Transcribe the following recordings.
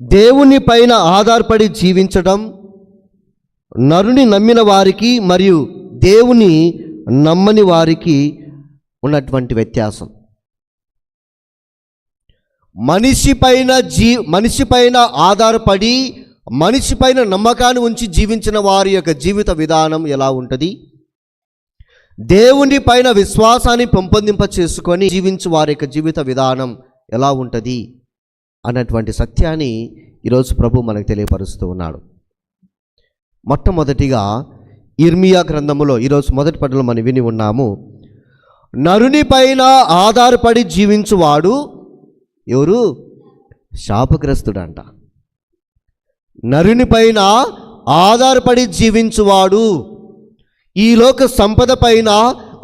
దేవుని పైన ఆధారపడి జీవించడం నరుని నమ్మిన వారికి మరియు దేవుని నమ్మని వారికి ఉన్నటువంటి వ్యత్యాసం. మనిషి పైన జీ మనిషి పైన ఆధారపడి మనిషి పైన నమ్మకాన్ని ఉంచి జీవించిన వారి యొక్క జీవిత విధానం ఎలా ఉంటుంది? దేవుని పైన విశ్వాసాన్ని పెంపొందింప చేసుకొని జీవించు వారి యొక్క జీవిత విధానం ఎలా ఉంటుంది? అన్నటువంటి సత్యాన్ని ఈరోజు ప్రభు మనకు తెలియపరుస్తూ ఉన్నాడు. మొట్టమొదటిగా ఇర్మియా గ్రంథములో ఈరోజు మొదటి పట్టులో మనం విని ఉన్నాము నరునిపైన ఆధారపడి జీవించువాడు ఎవరు? శాపగ్రస్తుడంట. నరునిపైన ఆధారపడి జీవించువాడు ఈ లోక సంపద పైన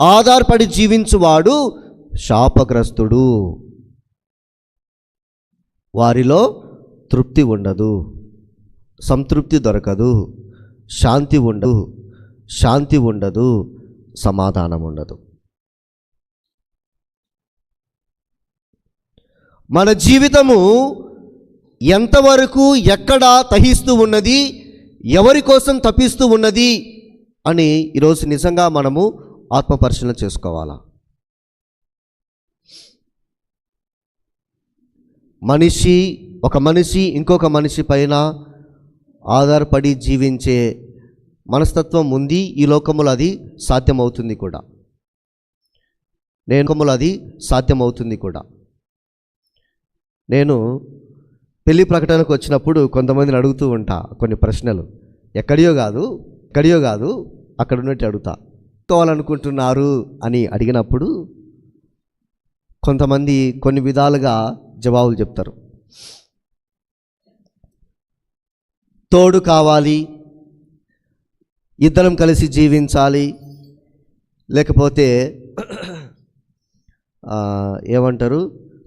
ఆధారపడి జీవించువాడు శాపగ్రస్తుడు. వారిలో తృప్తి ఉండదు సంతృప్తి దొరకదు శాంతి ఉండదు శాంతి ఉండదు సమాధానం ఉండదు. మన జీవితము ఎంతవరకు ఎక్కడ తహిస్తూ ఉన్నది ఎవరి కోసం తప్పిస్తూ ఉన్నది అని ఈరోజు నిజంగా మనము ఆత్మపరిశీలన చేసుకోవాలా? మనిషి ఒక మనిషి ఇంకొక మనిషి పైన ఆధారపడి జీవించే మనస్తత్వం ఉంది. ఈ లోకములు అది సాధ్యమవుతుంది కూడా. నేను అది సాధ్యమవుతుంది కూడా. నేను పెళ్ళి ప్రకటనకు వచ్చినప్పుడు కొంతమందిని అడుగుతూ ఉంటా కొన్ని ప్రశ్నలు. ఎక్కడియో కాదు ఎక్కడియో కాదు అక్కడ ఉన్నట్టు అడుగుతా. కావాలనుకుంటున్నారు అని అడిగినప్పుడు కొంతమంది కొన్ని విధాలుగా జవాబులు చెప్తారు. తోడు కావాలి ఇద్దరం కలిసి జీవించాలి లేకపోతే ఏమంటారు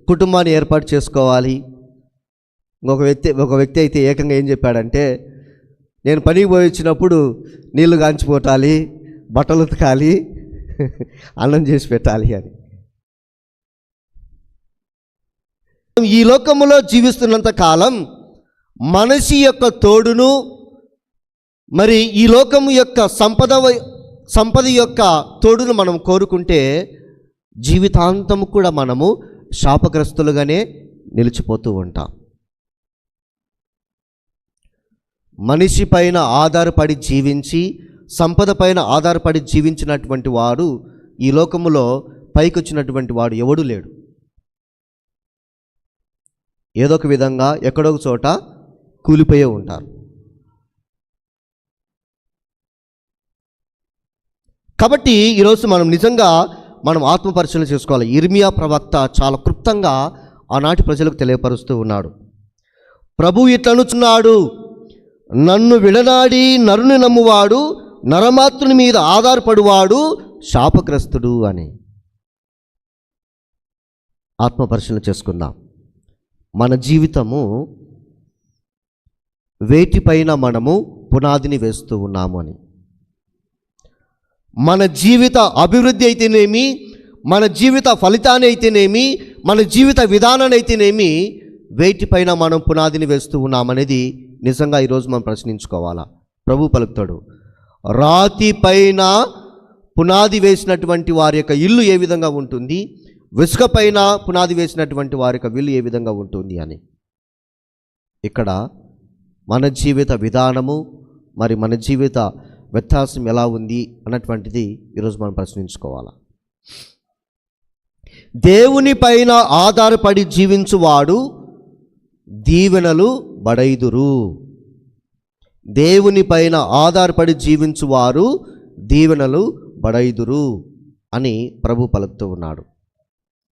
కుటుంబాన్ని ఏర్పాటు చేసుకోవాలి. ఇంకొక వ్యక్తి ఒక వ్యక్తి అయితే ఏకంగా ఏం చెప్పాడంటే నేను పనికి పోయి వచ్చినప్పుడు నీళ్ళు కాంచిపోటాలి బట్టలు ఉతకాలి అన్నం చేసి పెట్టాలి అని. ఈ లోకములో జీవిస్తున్నంత కాలం మనిషి యొక్క తోడును మరి ఈ లోకము యొక్క సంపద సంపద యొక్క తోడును మనం కోరుకుంటే జీవితాంతం కూడా మనము శాపగ్రస్తులుగానే నిలిచిపోతూ ఉంటాం. మనిషి పైన ఆధారపడి జీవించి సంపద పైన ఆధారపడి జీవించినటువంటి వాడు ఈ లోకములో పైకొచ్చినటువంటి వాడు ఎవడు లేడు. ఏదో ఒక విధంగా ఎక్కడో ఒక చోట కూలిపోయే ఉంటారు. కాబట్టి ఈరోజు మనం నిజంగా మనం ఆత్మపరిశీలన చేసుకోవాలి. ఇర్మియా ప్రవక్త చాలా క్లుప్తంగా ఆనాటి ప్రజలకు తెలియపరుస్తూ ఉన్నాడు. ప్రభు ఇట్లనుచున్నాడు నన్ను విడనాడి నరుని నమ్మువాడు నరమాత్రుని మీద ఆధారపడువాడు శాపగ్రస్తుడు అని ఆత్మపరిశీలన చేసుకుందాం. మన జీవితము వేటిపైన మనము పునాదిని వేస్తూ ఉన్నాము అని. మన జీవిత అభివృద్ధి అయితేనేమి మన జీవిత ఫలితాన్ని అయితేనేమి మన జీవిత విధానాన్ని అయితేనేమి వేటిపైన మనం పునాదిని వేస్తూ ఉన్నామనేది నిజంగా ఈరోజు మనం ప్రశ్నించుకోవాలా? ప్రభు పలుకుతాడు రాతిపైన పునాది వేసినటువంటి వారి యొక్క ఇల్లు ఏ విధంగా ఉంటుంది? ఇసుక పైన పునాది వేసినటువంటి వారి యొక్క విల్లు ఏ విధంగా ఉంటుంది అని. ఇక్కడ మన జీవిత విధానము మరి మన జీవిత వ్యత్యాసం ఎలా ఉంది అన్నటువంటిది ఈరోజు మనం ప్రశ్నించుకోవాలి. దేవుని పైన ఆధారపడి జీవించువాడు దీవెనలు బడైదురు. దేవుని పైన ఆధారపడి జీవించువారు దీవెనలు బడైదురు అని ప్రభు పలుకుతూ ఉన్నాడు.